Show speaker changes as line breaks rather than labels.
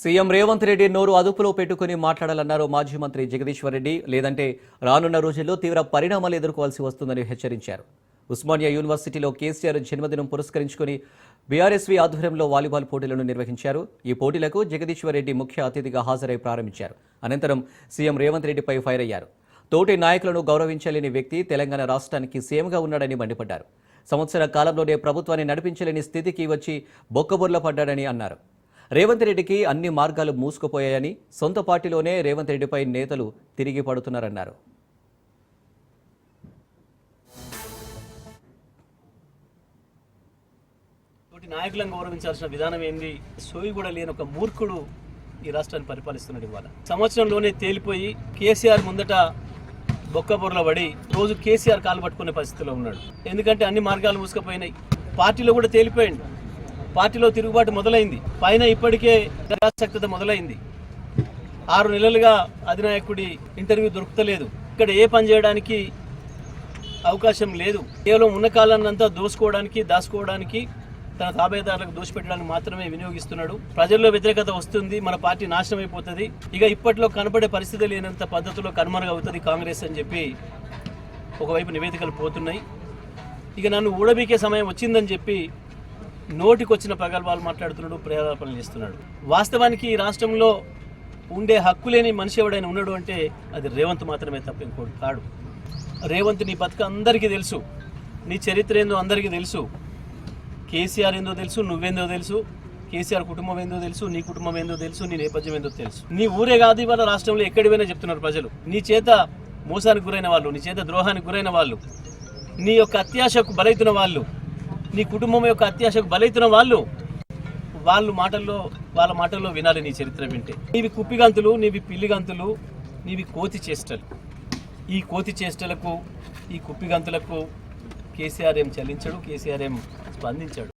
CM Revanth Reddy నోరు అదుపులో పెట్టుకుని మాట్లాడాలన్నారు మాజీ మంత్రి జగదీశ్వర్ రెడ్డి. లేదంటే రానున్న రోజుల్లో తీవ్ర పరిణామాలు ఎదుర్కోవాల్సి వస్తుందని హెచ్చరించారు. ఉస్మానియా యూనివర్సిటీలో కేసీఆర్ జన్మదినం పురస్కరించుకుని బీఆర్ఎస్వి ఆధ్వర్యంలో వాలీబాల్ పోటీలను నిర్వహించారు. ఈ పోటీలకు జగదీశ్వర్ రెడ్డి ముఖ్య అతిథిగా హాజరై ప్రారంభించారు. అనంతరం సీఎం రేవంత్ రెడ్డిపై ఫైర్ అయ్యారు. తోటి నాయకులను గౌరవించలేని వ్యక్తి తెలంగాణ రాష్ట్రానికి సీఎంగా ఉన్నాడని మండిపడ్డారు. సంవత్సర కాలంలోనే ప్రభుత్వాన్ని నడిపించలేని స్థితికి వచ్చి బొక్కబొర్ల పడ్డాడని అన్నారు. రేవంత్ రెడ్డికి అన్ని మార్గాలు మూసుకుపోయాయని సొంత పార్టీలోనే రేవంత్ రెడ్డిపై నేతలు తిరిగి పడుతున్నారన్నారు.
నాయకులను గౌరవించాల్సిన విధానం ఏంది? సోయి కూడా లేని ఒక మూర్ఖుడు ఈ రాష్ట్రాన్ని పరిపాలిస్తున్నాడు ఇవాళ. సంవత్సరంలోనే తేలిపోయి కేసీఆర్ ముందట బొక్కబొర్ల పడి రోజు కేసీఆర్ కాలు పట్టుకునే పరిస్థితిలో ఉన్నాడు. ఎందుకంటే అన్ని మార్గాలు మూసుకుపోయినాయి. పార్టీలో కూడా తేలిపోయింది పార్టీలో తిరుగుబాటు మొదలైంది. పైన ఇప్పటికే నిరాసక్తత మొదలైంది. ఆరు నెలలుగా అధినాయకుడి ఇంటర్వ్యూ దొరుకుతలేదు. ఇక్కడ ఏ పని చేయడానికి అవకాశం లేదు. కేవలం ఉన్న కాలాన్నంతా దోసుకోవడానికి దాచుకోవడానికి తన తాబేదారులకు దోషపెట్టడానికి మాత్రమే వినియోగిస్తున్నాడు. ప్రజల్లో వ్యతిరేకత వస్తుంది మన పార్టీ నాశనం అయిపోతుంది ఇక ఇప్పట్లో కనపడే పరిస్థితి లేనంత పద్ధతిలో కనుమరుగవుతుంది కాంగ్రెస్ అని చెప్పి ఒకవైపు నివేదికలు పోతున్నాయి. ఇక నన్ను ఊడబీకే సమయం వచ్చిందని చెప్పి నోటికొచ్చిన ప్రగల్భాలు మాట్లాడుతున్నాడు ప్రేరేపణలు చేస్తున్నాడు. వాస్తవానికి ఈ రాష్ట్రంలో ఉండే హక్కు లేని మనిషి ఎవడైనా ఉన్నాడు అంటే అది రేవంత్ మాత్రమే తప్ప ఇంకోటి కాడు. రేవంత్ నీ బతుక అందరికీ తెలుసు నీ చరిత్ర ఏందో అందరికీ తెలుసు కేసీఆర్ ఏందో తెలుసు నువ్వేందో తెలుసు కేసీఆర్ కుటుంబం ఏందో తెలుసు నీ కుటుంబం ఏందో తెలుసు నీ నేపథ్యం ఏందో తెలుసు. నీ ఊరే కాదు ఇవాళ రాష్ట్రంలో ఎక్కడివైనా చెప్తున్నారు ప్రజలు. నీ చేత మోసానికి గురైన వాళ్ళు నీ చేత ద్రోహానికి గురైన వాళ్ళు నీ యొక్క అత్యాశకు బలైతున్న వాళ్ళు నీ కుటుంబం యొక్క అత్యాశకు బలైతున్న వాళ్ళు వాళ్ళు మాటల్లో వాళ్ళ మాటల్లో వినాలి నీ చరిత్ర వింటే. నీవి కుప్పిగంతులు నీవి పిల్లిగంతులు నీవి కోతి చేష్టలు. ఈ కోతి చేష్టలకు ఈ కుప్పిగంతులకు కేసీఆర్ ఏం చలించడు కేసీఆర్ ఏం స్పందించాడు.